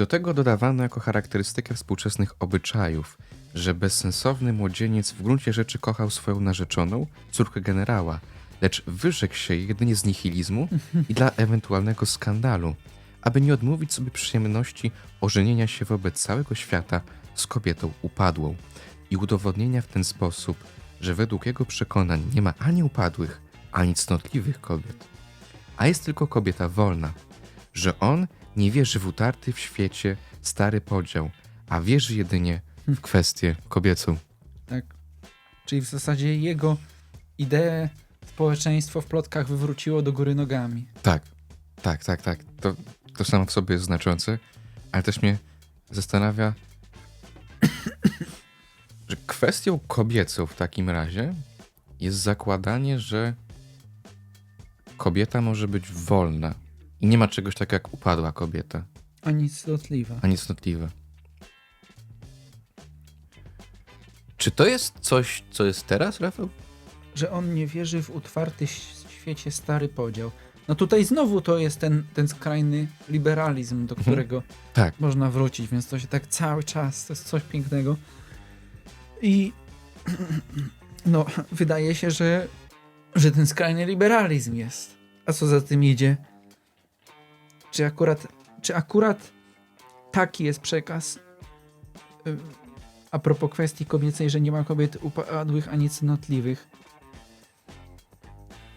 Do tego dodawano jako charakterystykę współczesnych obyczajów, że bezsensowny młodzieniec w gruncie rzeczy kochał swoją narzeczoną, córkę generała, lecz wyrzekł się jedynie z nihilizmu i dla ewentualnego skandalu, aby nie odmówić sobie przyjemności ożenienia się wobec całego świata z kobietą upadłą i udowodnienia w ten sposób, że według jego przekonań nie ma ani upadłych, ani cnotliwych kobiet, a jest tylko kobieta wolna, że on nie wierzy w utarty w świecie stary podział, a wierzy jedynie w kwestię kobiecą. Tak. Czyli w zasadzie jego ideę społeczeństwo w plotkach wywróciło do góry nogami. Tak, tak, tak, tak. To, to samo w sobie jest znaczące, ale też mnie zastanawia, że kwestią kobiecą w takim razie jest zakładanie, że kobieta może być wolna i nie ma czegoś takiego jak upadła kobieta, Ani cnotliwa. ani cnotliwa. Czy to jest coś, co jest teraz, Rafał? Że on nie wierzy w utwarty świecie stary podział. No tutaj znowu to jest ten, ten skrajny liberalizm, do którego Tak. można wrócić, więc to się tak cały czas, to jest coś pięknego. I no, wydaje się, że, że ten skrajny liberalizm jest. A co za tym idzie? Czy akurat, czy akurat taki jest przekaz y, a propos kwestii kobiecej, że nie ma kobiet upadłych ani cnotliwych?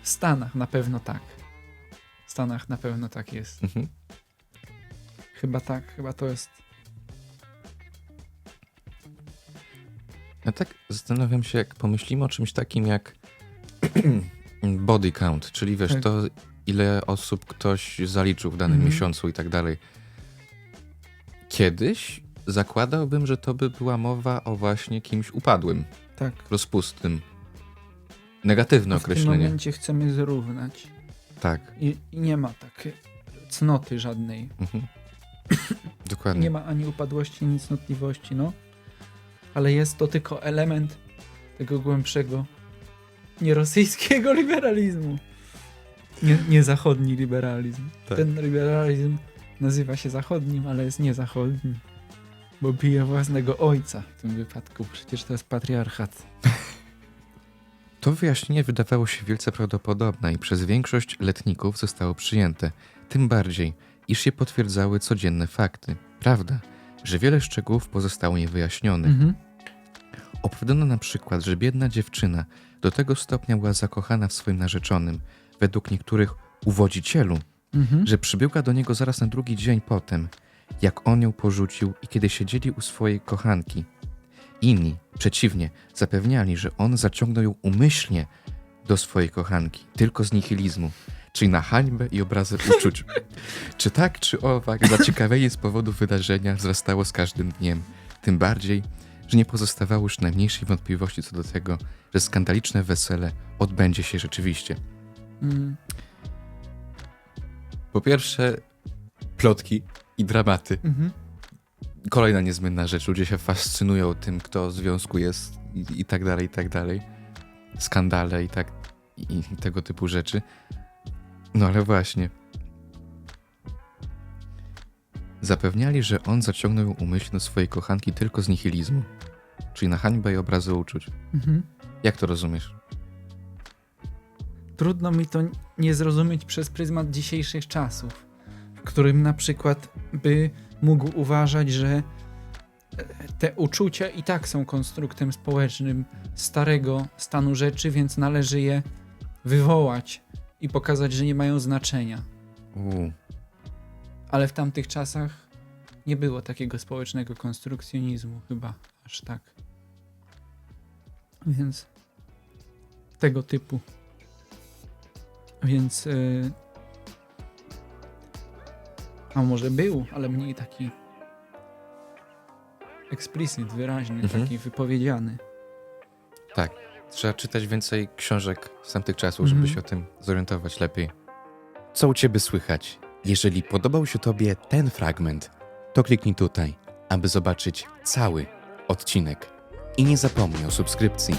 W Stanach na pewno tak. W Stanach na pewno tak jest. Mhm. Chyba tak, chyba to jest Ja tak zastanawiam się, jak pomyślimy o czymś takim jak body count, czyli wiesz, Tak. to ile osób ktoś zaliczył w danym Mhm. miesiącu i tak dalej. Kiedyś zakładałbym, że to by była mowa o właśnie kimś upadłym, tak. rozpustnym. Negatywne A w tym określenie. momencie chcemy zrównać. Tak. I, I nie ma takiej cnoty żadnej. Mhm. Dokładnie. Nie ma ani upadłości, ani cnotliwości, no. Ale jest to tylko element tego głębszego, nierosyjskiego liberalizmu. Nie, nie zachodni liberalizm. Tak. Ten liberalizm nazywa się zachodnim, ale jest niezachodni. Bo bije własnego ojca w tym wypadku. Przecież to jest patriarchat. To wyjaśnienie wydawało się wielce prawdopodobne i przez większość letników zostało przyjęte. Tym bardziej, iż je potwierdzały codzienne fakty. Prawda, że wiele szczegółów pozostało niewyjaśnionych. Mhm. Opowiadano na przykład, że biedna dziewczyna do tego stopnia była zakochana w swoim narzeczonym, według niektórych uwodzicielu, Mhm. że przybyła do niego zaraz na drugi dzień potem, jak on ją porzucił i kiedy siedzieli u swojej kochanki. Inni, przeciwnie, zapewniali, że on zaciągnął ją umyślnie do swojej kochanki, tylko z nihilizmu, czyli na hańbę i obrazę uczuć. czy tak, czy owak, zaciekawienie z powodu wydarzenia wzrastało z każdym dniem. Tym bardziej, że nie pozostawało już najmniejszej wątpliwości co do tego, że skandaliczne wesele odbędzie się rzeczywiście. Mm. Po pierwsze, plotki i dramaty. Mhm. Kolejna niezmienna rzecz. Ludzie się fascynują tym, kto w związku jest i, i tak dalej, i tak dalej. Skandale i tak, i, i tego typu rzeczy. No ale właśnie. Zapewniali, że on zaciągnął ją umyślnie swojej kochanki tylko z nihilizmu. Czyli na hańbę i obrazy uczuć. Mhm. Jak to rozumiesz? Trudno mi to nie zrozumieć przez pryzmat dzisiejszych czasów, w którym na przykład by mógł uważać, że e, te uczucia i tak są konstruktem społecznym starego stanu rzeczy, więc należy je wywołać i pokazać, że nie mają znaczenia. Uuu. Ale w tamtych czasach nie było takiego społecznego konstrukcjonizmu, chyba aż tak. Więc tego typu. Więc. Yy, a może był, ale mniej taki explicit, wyraźny, Mhm. taki wypowiedziany. Tak. Trzeba czytać więcej książek z tamtych czasów, żeby Mhm. się o tym zorientować lepiej. Co u Ciebie słychać? Jeżeli podobał się Tobie ten fragment, to kliknij tutaj, aby zobaczyć cały odcinek. I nie zapomnij o subskrypcji.